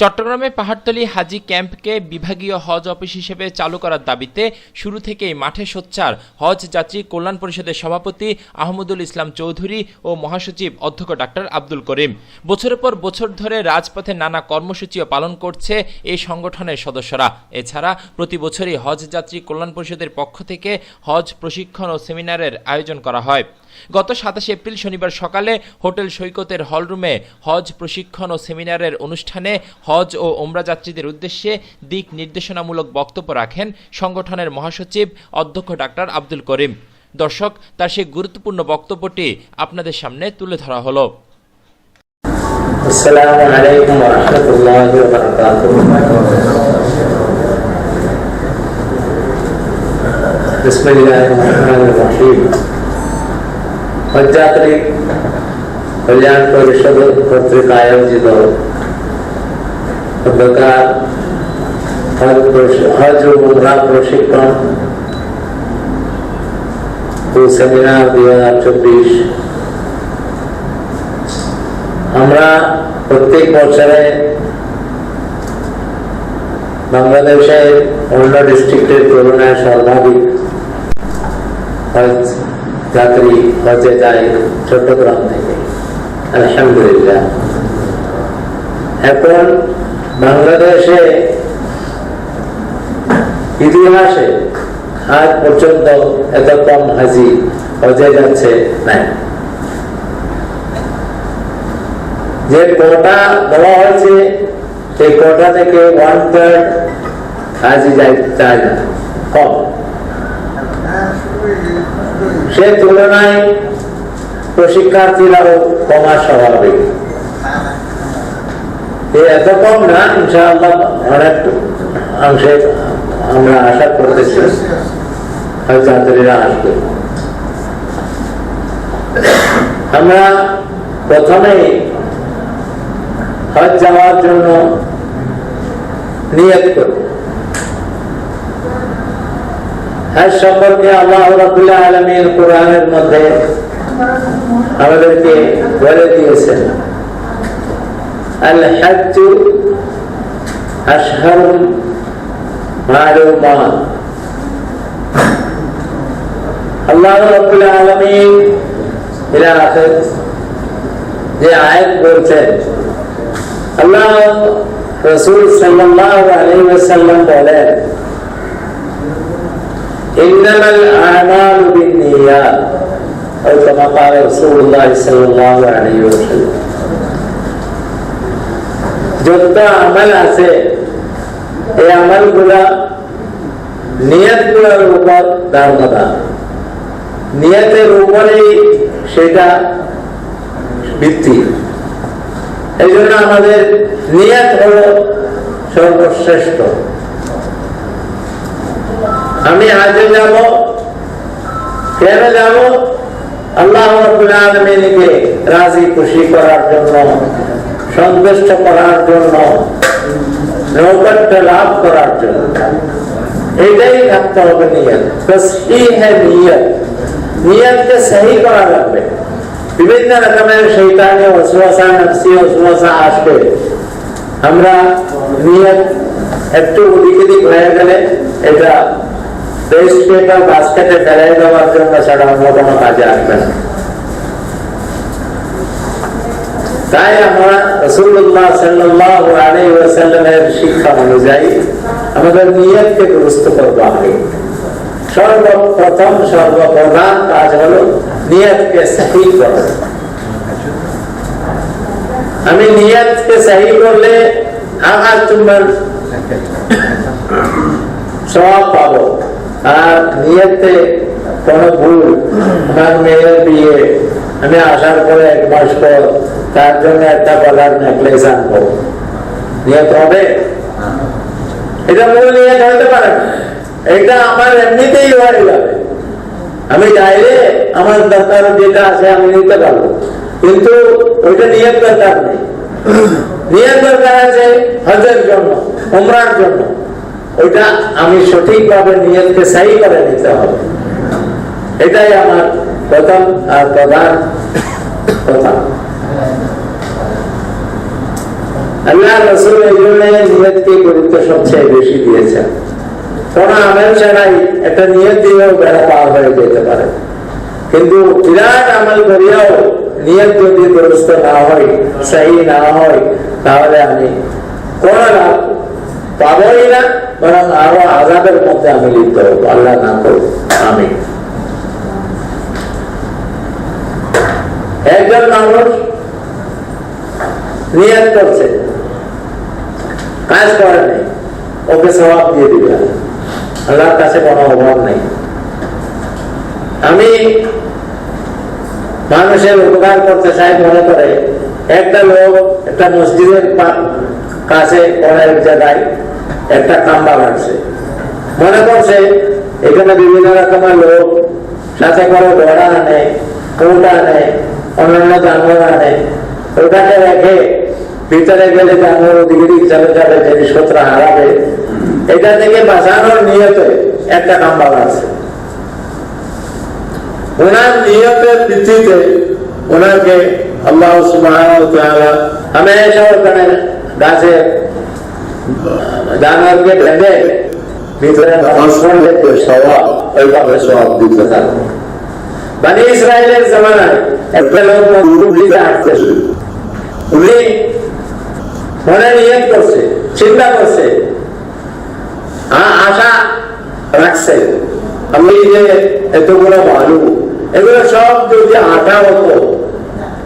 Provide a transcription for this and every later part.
চট্টগ্রামে পাহাড়তলী হাজি ক্যাম্পকে বিভাগীয় হজ অফিস হিসেবে চালু করার দাবিতে শুরু থেকেই মাঠে সোচ্চার হজ যাত্রী কল্যাণ পরিষদের সভাপতি আহমদুল ইসলাম চৌধুরী ও মহাসচিব অধ্যক্ষ ডাক্তার আব্দুল করিম। বছরের পর বছর ধরে রাজপথে নানা কর্মসূচিও পালন করছে এই সংগঠনের সদস্যরা। এছাড়া প্রতি বছরই হজ যাত্রী কল্যাণ পরিষদের পক্ষ থেকে হজ প্রশিক্ষণ ও সেমিনারের আয়োজন করা হয়। গত সাতাশে এপ্রিল শনিবার সকালে হোটেল সৈকতের হলরুমে হজ প্রশিক্ষণ ও সেমিনারের অনুষ্ঠানে হজ ও ওমরা যাত্রীদের উদ্দেশ্যে দিক নির্দেশনামূলক বক্তব্য রাখেন সংগঠনের মহাসচিব অধ্যক্ষ ডাক্তার আব্দুল করিম দর্শক তার সেই গুরুত্বপূর্ণ বক্তব্যটি আপনাদের সামনে তুলে ধরা হলো السلام عليكم ورحمة الله وبركاته بسم الله الرحمن الرحيم হজযাত্রী কল্যাণ পরিষদ কর্তৃক আয়োজিত অন্ধকার হজ প্রশি- হজ ও উমরা প্রশিক্ষণ ও সেমিনার দুই হাজার চব্বিশ আমরা প্রত্যেক বছরে বাংলাদেশের অন্য ডিস্ট্রিক্টের তুলনায় সর্বাধিক হজ যাত্রী হজে যায় চট্টগ্রাম থেকে। আলহামদুলিল্লাহ। এখন বাংলাদেশে ইতিহাসে আজ পর্যন্ত এত কম হাজি হজে যাচ্ছে নাই। যে কোটা দেওয়া হয়েছে, সেই কোটা থেকে ওয়ান থার্ড হাজি যায় না। কম। সে তুলনায় প্রশিক্ষার্থীরাও কমা স্বাভাবিক। এত কম না অনেক অংশে আমরা আশা করতেছি আমরা প্রথমেই হজ যাওয়ার জন্য নিয়ত করব। হজ সম্পর্কে আল্লাহ রাবুল আলমীর কোরআনের মধ্যে আমাদেরকে বলে দিয়েছেন আল হজ আশহর মালুমাত আল্লাহ রাবুল আলমীর ইলা আখির যে আয়াত বলছেন আল্লাহ রসুল সাল্লাল্লাহু আলাইহি ওয়াসাল্লাম বলেন ইন্নামাল আমালু বিন্নিয়াত أو كما قال رسول الله صلى الله عليه وسلم যত আমল আছে এই আমলগুলা নিয়তগুলোর উপর দারোমদার নিয়তের উপরেই সেটা ভিত্তি এই জন্য আমাদের নিয়ত হল সর্বশ্রেষ্ঠ আমি আজে যাব কেন যাব আল্লাহ রাব্বুল আলামিনকে রাজি খুশি করার জন্য সন্তুষ্ট করার জন্য নৌকট্য লাভ করার জন্য এটাই থাকতে হবে নিয়ত তসহি হ্যাঁ নিয়ত নিয়তকে সহি করা লাগবে বিভিন্ন রকমের শৈতানি ওসওয়াসা নফসি ওসওয়াসা আসবে আমরা নিয়ত একটু ওদিক এদিক হয়ে গেলে এটা টেস্ট পেপার বাস্কেটে ফেলাই দেওয়ার জন্য অন্য কোনো কাজে আসবে না। তাই আমরা রসুল্লাহ সাল্লাহ আলী ওয়াসাল্লামের শিক্ষা অনুযায়ী আমাদের নিয়তকে দুরুস্ত করব আগে। সর্বপ্রথম, সর্বপ্রধান কাজ হলো নিয়তকে সহি করা। আমি নিয়তকে সহি করলে আমার চুম্বন সব পাবো। আর নিয়তে কোন ভুল আমার মেয়ের বিয়ে, আমি আসার পরে এক মাস পর তার জন্য একটা গলার নেকলেস আনব। নিয়ত হবে? এটা মূল নিয়ত হতে পারে। এটা আমার এমনিতেই হয়ে যাবে। আমি চাইলে আমার দরকার যেটা আছে আমি নিতে পারব। কিন্তু ওইটা নিয়ত দরকার নেই। নিয়ত দরকার আছে হজের জন্য, উমরার জন্য। ওইটা আমি সঠিকভাবে নিয়তকে সাই করে নিতে হবে। এটাই আমার প্রথম আর প্রধান কথা। আল্লাহ রসুল এই জন্য নিয়তকে গুরুত্ব সবচেয়ে বেশি ছাড়াই একটা নিয়ত দিয়েও বেড়া পার হয়ে যেতে পারে। কিন্তু বিরাট আমল করিয়াও নিয়ত যদি দুরস্ত না হয়, সহি না হয়, তাহলে আমি কোন লাভ পাবই না। বরং আরও মধ্যে আমি লিপ্ত হব। আল্লাহ না করব আমি একজন মানুষ নিয়ত করছে, কাজ করে নেই, ওকে স্বভাব দিয়ে দিবে। আল্লাহর কাছে কোনো অভাব নেই। আমি মানুষের উপকার করতে চাই মনে করে, একটা লোক একটা মসজিদের কাছে কোন এক জায়গায় একটা কাম্বা রাখছে মনে করছে, এখানে বিভিন্ন রকমের লোক সাথে করে ঘোড়া আনে কৌটা আনে, অন্যান্য জানোয়ার আনে। ওটাকে রেখে ভিতরে গেলে জানোয়ার ওদিকে দিকে চলে যাবে জিনিসপত্র হারাবে, এটা থেকে বাঁচানোর নিয়তে একটা কাম্বা রাখছে ওনার নিয়তের ভিত্তিতে ওনাকে আল্লাহ ওয়া তাআলা হমেশা ওখানে গাছে জানোয়ারকে বেঁধে ভিতরে সংস্করণ দেখতে স্বভাব ওইভাবে স্বভাব দিতে থাকবে বানি ইসরায়েলের জামানায় একটা লোক উঠলিতে আসতেছে উনি মনে নিয়ত করছে, চিন্তা করছে আশা রাখছে, আমি যে এতগুলো ভালো এগুলো সব যদি আটা হতো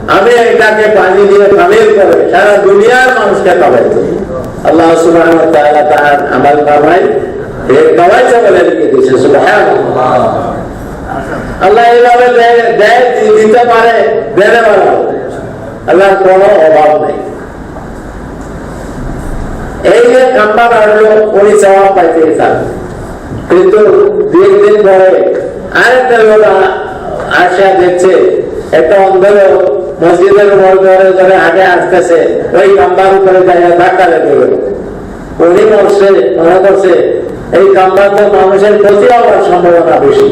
আমি এটাকে পানি দিয়ে কামিল করে সারা দুনিয়ার মানুষকে খাওয়াইতো আল্লাহ সবাব পাইতেই থাকবে কিন্তু দিন পরে আরেকটা লোক আসা দেখছে, একটা অন্ধ লোক মসজিদের উপর ধরে ধরে আগে আসতেছে, ওই কাম্বার উপরে জায়গায় ধাক্কা লেগে গেল। উনি মরছে মনে করছে এই কাম্বার তো মানুষের ক্ষতি হওয়ার সম্ভাবনা বেশি।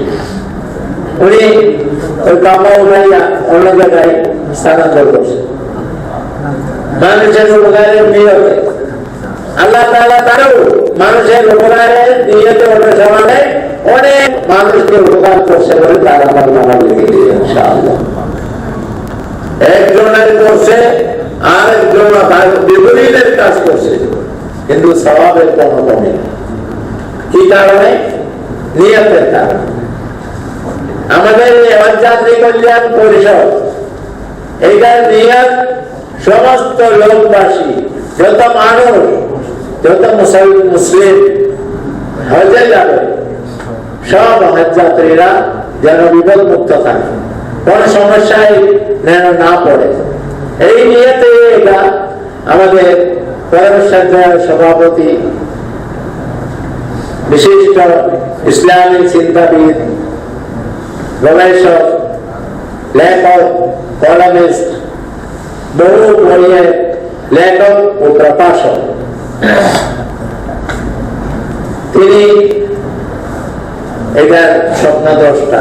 উনি ওই কাম্বা উঠাইয়া অন্য জায়গায় স্থানান্তর করছে। মানুষের উপকারের নিয়তে। আল্লাহ তাআলা তারও মানুষের উপকারে নিয়তে ওটা সমানে অনেক মানুষকে উপকার করছে বলে তার আমার নামা লিখে ইনশাআল্লাহ। একজনের করছে আর বিপরীতের কাজ করছে। কিন্তু স্বভাবের কোনো কমে। কি কারণে? নিয়তের কারণে। আমাদের যাত্রী কল্যাণ পরিষদ, এইটার নিয়ত সমস্ত লোকবাসী, যত মানুষ, যত মুসল- মুসলিম, হজে যাবে, সব হজ যাত্রীরা যেন বিপদ মুক্ত থাকে। কোন সমস্যায় যেন না পড়ে। এই নিয়েতে এটা আমাদের পরমেশ্বর সভাপতি, বিশিষ্ট ইসলামী চিন্তাবিদ গবেষক, লেখক, কলামিস্ট, বহু বইয়ের লেখক ও প্রকাশক। তিনি এটার স্বপ্নদ্রষ্টা।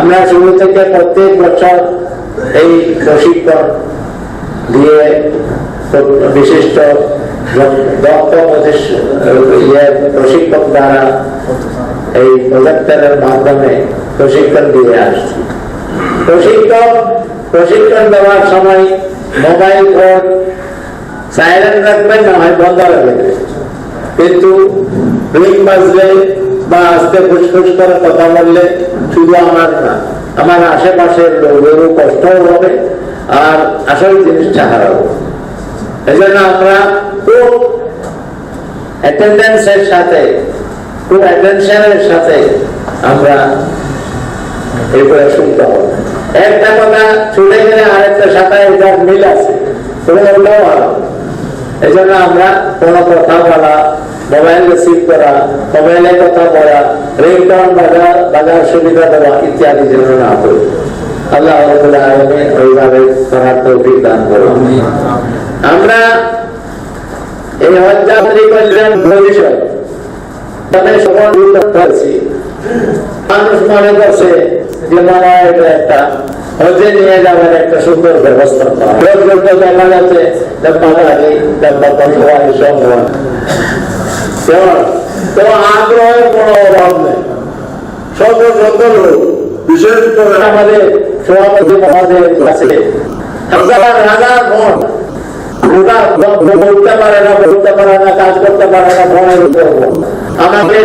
আমরা শুরু থেকে প্রত্যেক বছর এই প্রশিক্ষণ দিয়ে বিশিষ্ট দক্ষ প্রতিষ- ইয়ে প্রশিক্ষক দ্বারা এই প্রজেক্টরের মাধ্যমে প্রশিক্ষণ দিয়ে আসছি। প্রশিক্ষক প্রশিক্ষণ দেওয়ার সময় মোবাইল ফোন সাইলেন্ট রাখবেন না হয় বন্ধ রাখবেন। কিন্তু রিং বাজলে বা আস্তে ফুসফুস করে কথা বললে শুধু আমার না, আমার আশেপাশের লোকেরও কষ্টও হবে আর আসল জিনিসটা হারাবো এই জন্য আমরা খুব অ্যাটেন্ডেন্সের সাথে, খুব অ্যাটেনশনের সাথে আমরা এগুলো শুনতে হবে একটা কথা ছুটে গেলে আরেকটা সাথে এটার মিল আছে ওটাও ভালো এই জন্য আমরা কোনো কথা বলা মোবাইল রিসিভ করা মোবাইলে কথা বলা রিংটন বাজার বাজার সুবিধা দেওয়া ইত্যাদি যেন না করি আল্লাহ আলামিন ওইভাবে করার তৌফিক দান করুন। আমরা এই হজ্জাত্রী কল্যাণ ভবিষ্যৎ সবার গুরুত্ব করছি। মানুষ মনে করছে যে মামা এটা একটা হজে নিয়ে যাওয়ার একটা সুন্দর ব্যবস্থা লোকজনকে দেখা যাচ্ছে ডাব্বাদারি ডাব্বা পরিবার সম্ভব কেমন তো আগ্রহের কোনো অভাব নেই। সকল সকল লোক, বিশেষ করে আমাদের সভাপতি মহাদের কাছে। হাজার হাজার মন বলতে পারে না বলতে পারে না, কাজ করতে পারে না হবে। আমাদের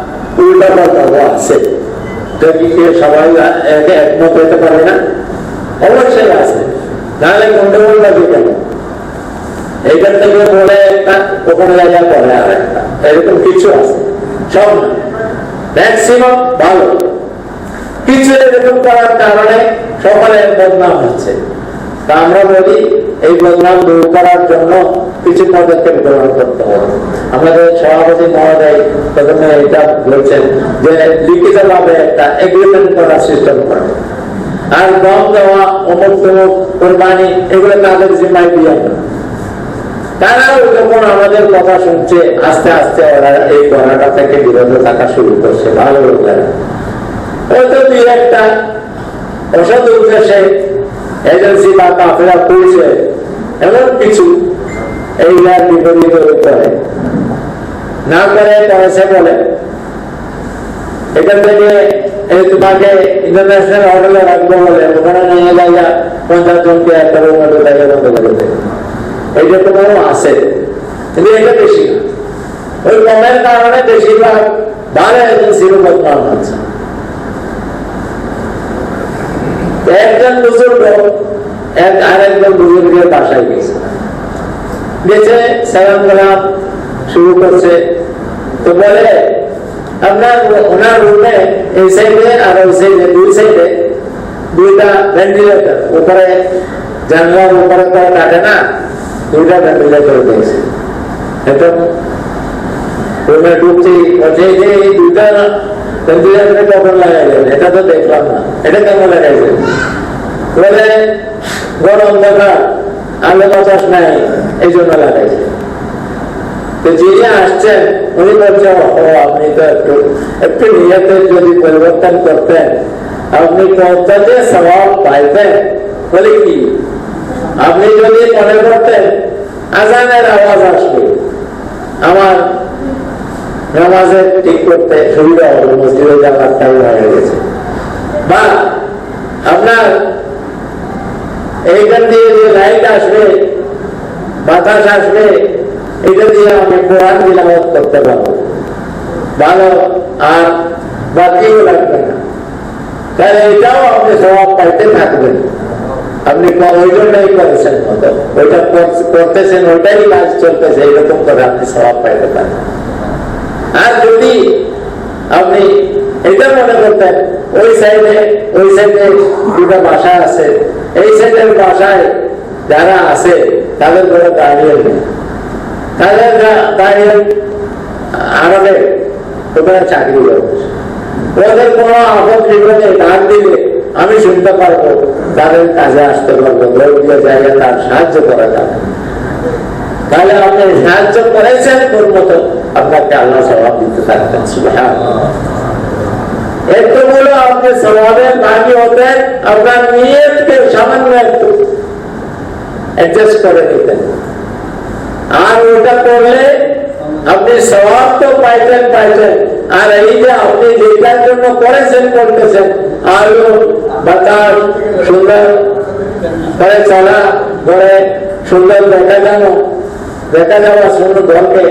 উল্টা পাল্টাও আছে সবাই একে একমত হতে পারে না। অবশ্যই আছে। নাহলে গন্ডগোল লাগবে কেন এইখান থেকে বলে একটা, ওখানে জায়গা পরে আর একটা এরকম কিছু আছে। সব ম্যাক্সিমাম ভালো। কিছু এরকম করার কারণে সকলের বদনাম হচ্ছে। তা আমরা বলি, এই বদনাম দূর করার জন্য কিছু পদক্ষেপ গ্রহণ করতে হবে। আমাদের সভাপতি মহোদয় প্রথমে এটা বলছেন যে লিখিত ভাবে একটা এগ্রিমেন্ট করার সিস্টেম করে। আর দম দেওয়া, অমুক তমুক, কোরবানি, এগুলো তাদের জিম্মায় দিয়ে তারাও যখন আমাদের কথা শুনছে, আস্তে আস্তে ওরা এই করাটা থেকে বিরত থাকা শুরু করছে, ভালো লোকেরা তো দুই একটা অসৎ উদ্দেশ্যে এজেন্সি বা কাফেরা করছে। এমন কিছু এইটার বিপরীত করে না করে পয়সা বলে, এখান থেকে তোমাকে ইন্টারন্যাশনাল হোটেলে রাখব বলে, ওখানে নিয়ে যাইয়া পঞ্চাশ জনকে একটা রুমের জায়গা বন্ধ করে দেয় এইটা তো বড় আছে, কিন্তু এটা বেশি না। ওই কমের কারণে বেশিরভাগ এজেন্সির হচ্ছে। একজন বুজুর্গ, এক আরেকজন বুজুর্গের বাসায় গেছে। গেছে, সালাম কালাম শুরু করছে। তো বলে, আপনার ওনার রুমে এই সাইডে আর ওই সাইডে, দুই সাইডে দুইটা ভেন্টিলেটর উপরে জানলার উপরে তো কাটে না, দুইটা ভেন্টিলেটর দিয়েছে এটা রুমে ঢুকছি যে এই এটা তো দেখলাম না এটা বলে নাই এই জন্য লাগাইছে তো যিনি আসছেন উনি আপনি তো একটু একটু যদি পরিবর্তন করতেন আপনি যে স্বভাব পাইতেন বলে কি আপনি যদি মনে করতেন আজানের আওয়াজ আসবে আমার নামাজের ঠিক করতে সুবিধা হবে, মসজিদে যাওয়ার টাইম হয়ে গেছে। বা আপনার এইখান দিয়ে যে লাইট আসবে, বাতাস আসবে, এটা দিয়ে আমি কোরআন তিলাওয়াত করতে পারব। ভালো, আর বাকিও লাগবে না। তাহলে এটাও আপনি স্বভাব পাইতে থাকবেন। আপনি ওই জন্যই করেছেন ওইটা করতেছেন, ওইটাই কাজ চলতেছে, এইরকম করে আপনি স্বভাব পাইতে পারেন যদি আপনি এটা মনে করতেন, ওই সাইডে ওই সাইডে দুটা বাসা আছে। এই সাইডের বাসায় যারা আছে, তাদের কোনো দাঁড়িয়ে নেই। তাদের দাঁড়িয়ে আড়ালে ওখানে চাকরি করছে ওদের কোনো আপদ বিপদে ডাক দিলে আমি শুনতে পারব, তাদের কাজে আসতে পারব, লোক দিয়ে জায়গায় তার সাহায্য করা যাবে। তাহলে আপনি সাহায্য করেছেন তোর মতো। আপনাকে আল্লাহ স্বভাব দিতে থাকতেন সুবহানাল্লাহ। এতগুলো আপনি স্বভাবের হতেন আপনার নিয়তকে সামান্য একটু অ্যাডজাস্ট করে আর ওটা করলে আপনি স্বভাব তো পাইতেন পাইতেন আর এই যে আপনি যেটার জন্য করেছেন, করতেছেন আলু বাতাস সুন্দর করে চলা করে সুন্দর দেখা জানো দেখা যাওয়া সুন্দর ঘরকে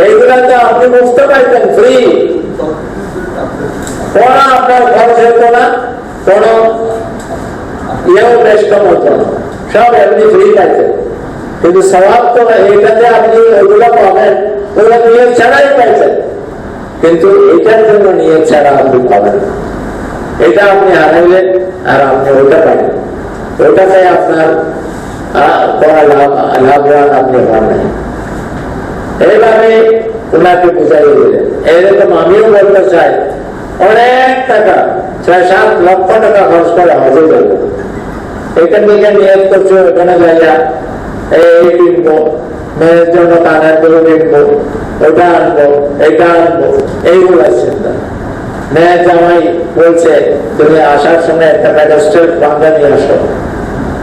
এইগুলা তো আপনি বুঝতে পারতেন ফ্রি কোন আপনার খরচ হতো না ইয়েও না সব এমনি ফ্রি পাইতেন কিন্তু স্বভাব তো এইটাতে আপনি ওইগুলো পাবেন। ওগুলো নিয়ে ছাড়াই পাইছেন। কিন্তু এটার জন্য নিয়ে ছাড়া আপনি পাবেন এটা আপনি হারাইলেন আর আপনি ওটা পাইলেন ওটাতে আপনার করা লাভ লাভবান আপনি হন নাই এইভাবে ওনাকে বুঝাই দিলেন। এইরকম আমিও বলতে চাই, অনেক টাকা, ছয় সাত লক্ষ টাকা খরচ করে হজে যাবে এখান থেকে নিয়োগ করছ এখানে যাইয়া এই কিনবো, মেয়ের জন্য কানের করে কিনবো, ওটা আনব, এটা আনব, এইগুলো চিন্তা। মেয়ের জামাই বলছে, তুমি আসার সময় একটা ম্যাজিস্ট্রেট বাংলা নিয়ে আসো।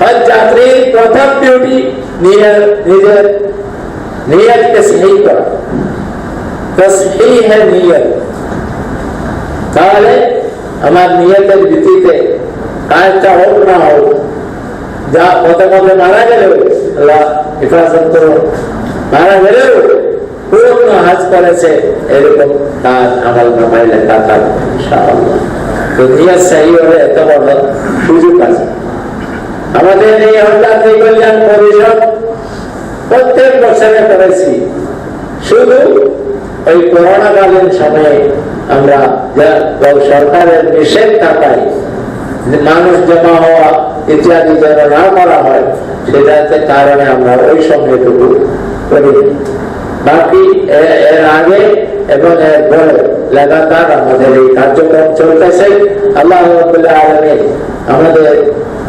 হজ যাত্রীর প্রথম ডিউটি নিজের নিজের নিয়তকে সহি করা। তসহি হ্যাঁ নিয়ত। তাহলে আমার নিয়তের ভিত্তিতে কাজটা হোক না হোক, যা পথে পথে মারা গেলেও আল্লাহ হেফাজত মারা গেলেও পূর্ণ হাজ করেছে, এরকম তার আমল নামাই লেখা তার তো নিয়ত সহি হলে এত বড় সুযোগ আছে। আমাদের এই হরতাত্রী কল্যাণ পরিষদ প্রত্যেক বছরে করেছি। শুধু ওই করোনাকালীন সময়ে আমরা সরকারের নিষেধ থাকায় মানুষ জমা হওয়া ইত্যাদি যেন না করা হয়, সেটাতে কারণে আমরা ওই সময়টুকু করি বাকি এর আগে এবং এর পরে লাগাতার আমাদের এই কার্যক্রম চলতেছে। আল্লাহ আলমী আমাদের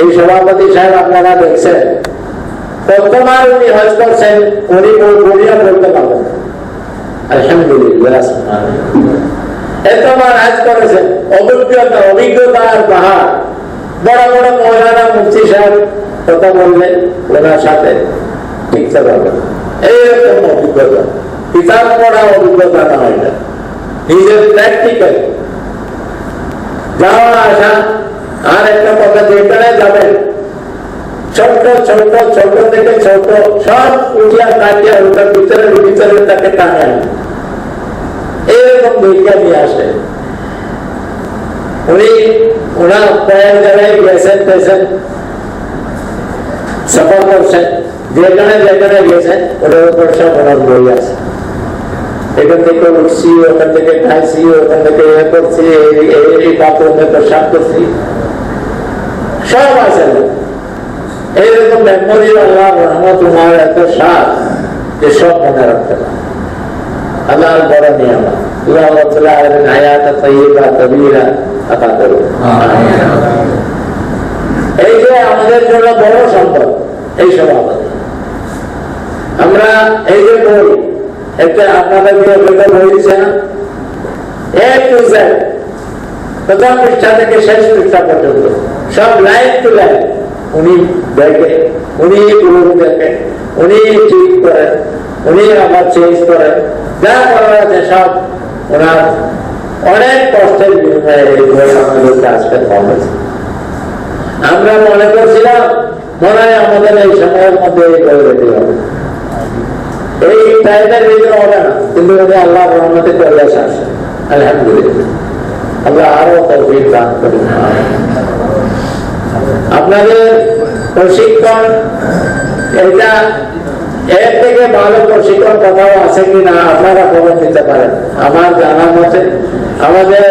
এই সভাপতি সাহেব আপনারা দেখছেন। প্রথমবার উনি হজ করছেন, উনি বলিয়া বলতে পারবেন। আলহামদুলিল্লাহ। এতবার হজ করেছেন, অভিজ্ঞতা অভিজ্ঞতার পাহাড়। বড় বড় মহিলারা মুফতি সাহেব কথা বললেন ওনার সাথে শিখতে পারবেন। এইরকম অভিজ্ঞতা। কিতাব পড়া অভিজ্ঞতা না নিজের প্র্যাকটিক্যাল যাওয়া, আসা আর একটা কথা, যেখানে যাবেন ছোট ছোট ছোট থেকে ছোট সব উঠিয়া কাটিয়া ওটার ভিতরে ভিতরে তাকে আনে এরকম দেখিয়া নিয়ে আসে। উনি ওনার কয়েক জায়গায় গেছেন টেছেন সফর করছেন। যেখানে যেখানে গেছেন, ওটার উপর সব ওনার বই আছে। এখান থেকে উঠছি, ওখান থেকে খাইছি, ওখান থেকে এ করছি, এই বাথরুমে প্রসাদ করছি। সব আছে। এইরকম মেমোরি আল্লাহ রহমত উনার এত সাত যে সব মনে রাখতে পারে আল্লাহর বড় নিয়ম আল্লাহ রাব্বুল আলামিন হায়াত তাইয়্যিবা তাবিরা আতা করুন। এই যে আমাদের জন্য বড় সম্পদ, এই সভাপতি আমরা এই যে বই একটা আপনাদেরকে একটা বই না? এ টু জেড, প্রথম পৃষ্ঠা থেকে শেষ পৃষ্ঠা পর্যন্ত। সব লাইন টু লাইন উনি দেখে, উনি পুরো দেখে, উনি ঠিক করেন, উনি আবার চেঞ্জ করেন। যা করার আছে সব ওনার অনেক কষ্টের বিনিময়ে আমরা মনে করছিলাম, মনে হয় আমাদের এই সময়ের মধ্যে এই রেডি হবে। এই টাইমের ভিতরে হবে না, কিন্তু উনি আল্লাহ রহমতে চলে আসে, আলহামদুলিল্লাহ। আল্লাহ আরও তৌফিক দান করুন। আপনাদের প্রশিক্ষণ, এটা এর থেকে ভালো প্রশিক্ষণ কোথাও আছে কিনা আপনারা খবর দিতে পারেন। আমার জানা মতে, আমাদের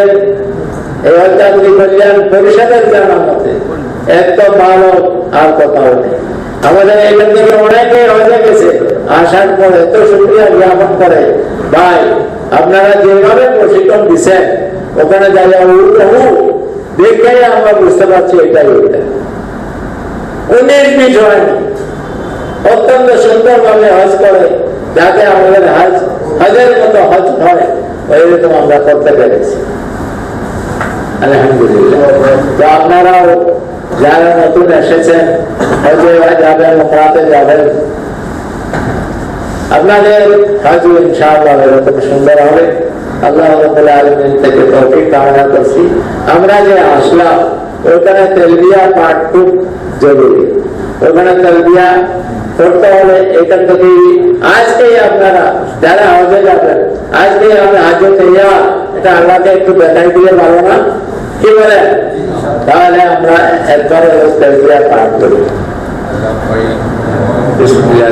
আর কোথাও ভাই, আপনারা যেভাবে প্রশিক্ষণ দিচ্ছেন, ওখানে হুবহু দেখে আমরা বুঝতে পারছি এটাই ওইটা বিশ হয়নি অত্যন্ত সুন্দরভাবে হজ করে, যাতে আমাদের হজ, হজের মতো হজ হয়, ওইরকম আমরা করতে পেরেছি। আলহামদুলিল্লাহ। তো আপনারাও যারা নতুন এসেছেন, হজে যাবেন ওমরাতে যাবেন আপনাদের হজ ইনশাআল্লাহ এরকম সুন্দর হবে আল্লাহ রাব্বুল আলামিন থেকে তৌফিক কামনা করছি আমরা যে আসলাম ওখানে তেলবিয়া পাঠ খুব জরুরি ওখানে তেলবিয়া করতে হলে এখান থেকে আজকেই আপনারা যারা হজে যাবেন আজকে আমরা হাজে তৈয়া এটা আল্লাহকে একটু দেখাই দিয়ে পারব না কি বলে তাহলে আমরা একবারে তেলবিয়া পাঠ করি বিসমিল্লাহ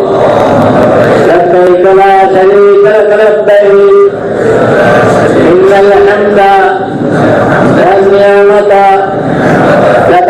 لا شريك لك لبيك إن الحمد والنعمة لك